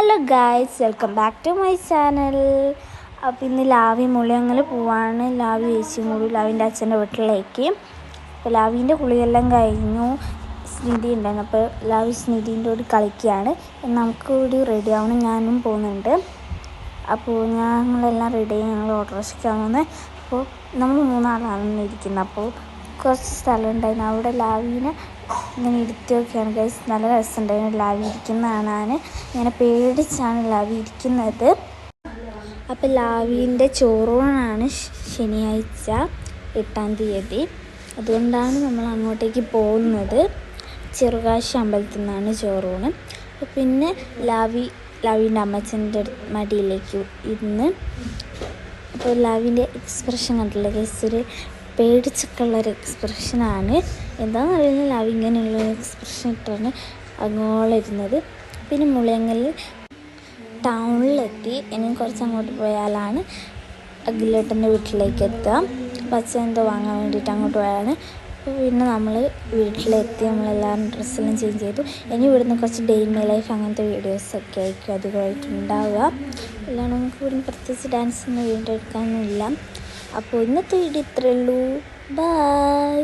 Hello guys welcome back to my channel. അപ്പോൾ ഇന്ന് ലാവി മുളിയങ്ങൾ പോവാണ്. ലാവി ചേച്ചിയും കൂടി ലാവിന്റെ അച്ഛന്റെ വീട്ടിലേക്ക്. അപ്പോൾ ലാവിന്റെ കുളിയെല്ലാം കഴിഞ്ഞു. സ്നിധി ഉണ്ടായിരുന്നു. അപ്പോൾ ലാവി സ്നിധിന്റെ കൂടി കളിക്കുകയാണ്. നമുക്ക് കൂടി റെഡി ആവണം. ഞാനും പോകുന്നുണ്ട്. അപ്പോൾ ഞങ്ങളെല്ലാം റെഡി ആയി ഞങ്ങൾ ഓട്ടോറിക്ഷയ്ക്കാണ് പോകുന്നത് അപ്പോൾ നമ്മൾ മൂന്നാളാണ് ഇരിക്കുന്നത്. അപ്പോൾ കുറച്ച് സ്ഥലം ഉണ്ടായിരുന്നു അവിടെ ലാവിനെ ഇങ്ങനെ ഇരുത്തി നോക്കിയാണ് ഗൈസ് നല്ല രസമുണ്ടായിരുന്നു ലാവി ഇരിക്കുന്ന കാണാൻ ഇങ്ങനെ പേടിച്ചാണ് ലാവി ഇരിക്കുന്നത്. അപ്പോൾ ലാവിന്റെ ചോറൂണാണ് ശനിയാഴ്ച എട്ടാം തീയതി. അതുകൊണ്ടാണ് നമ്മൾ അങ്ങോട്ടേക്ക് പോകുന്നത്. ചെറുകാശി അമ്പലത്തിൽ നിന്നാണ് ചോറൂണ്. പിന്നെ ലാവി ലാവിന്റെ അമ്മച്ചന്റെ മടിയിലേക്ക് ഇന്ന് അപ്പോൾ ലാവിന്റെ എക്സ്പ്രഷൻ കണ്ടില്ല ഗൈസ് ഒരു പേടിച്ചൊക്കെ ഒരു എക്സ്പ്രഷനാണ് എന്താണെന്ന് അറിയുന്നില്ല അവ ഇങ്ങനെയുള്ള എക്സ്പ്രഷൻ ഇട്ടാണ് അങ്ങോളിരുന്നത്. പിന്നെ മുളിയങ്ങൽ ടൗണിലെത്തി. ഇനി കുറച്ച് അങ്ങോട്ട് പോയാലാണ് അഖിലേട്ടന്റെ വീട്ടിലേക്ക് എത്തുക. പച്ച എന്തോ വാങ്ങാൻ വേണ്ടിയിട്ട് അങ്ങോട്ട് പോയാണ്. പിന്നെ നമ്മൾ വീട്ടിലെത്തി. നമ്മളെല്ലാവരും ഡ്രസ്സെല്ലാം ചേഞ്ച് ചെയ്തു. ഇനി ഇവിടുന്ന് കുറച്ച് ഡേ ഇൻ മൈ ലൈഫ് അങ്ങനത്തെ വീഡിയോസൊക്കെ ആയിരിക്കും. ഉണ്ടാവുക. അല്ലാണ്ട് നമുക്ക് ഇവിടുന്ന് പ്രത്യേകിച്ച് ഡാൻസ് ഒന്നും വീണ്ടെടുക്കാനൊന്നുമില്ല. അപ്പോൾ ഇന്നത്തെ വീഡിയോ ഇത്രയുള്ളൂ ബൈ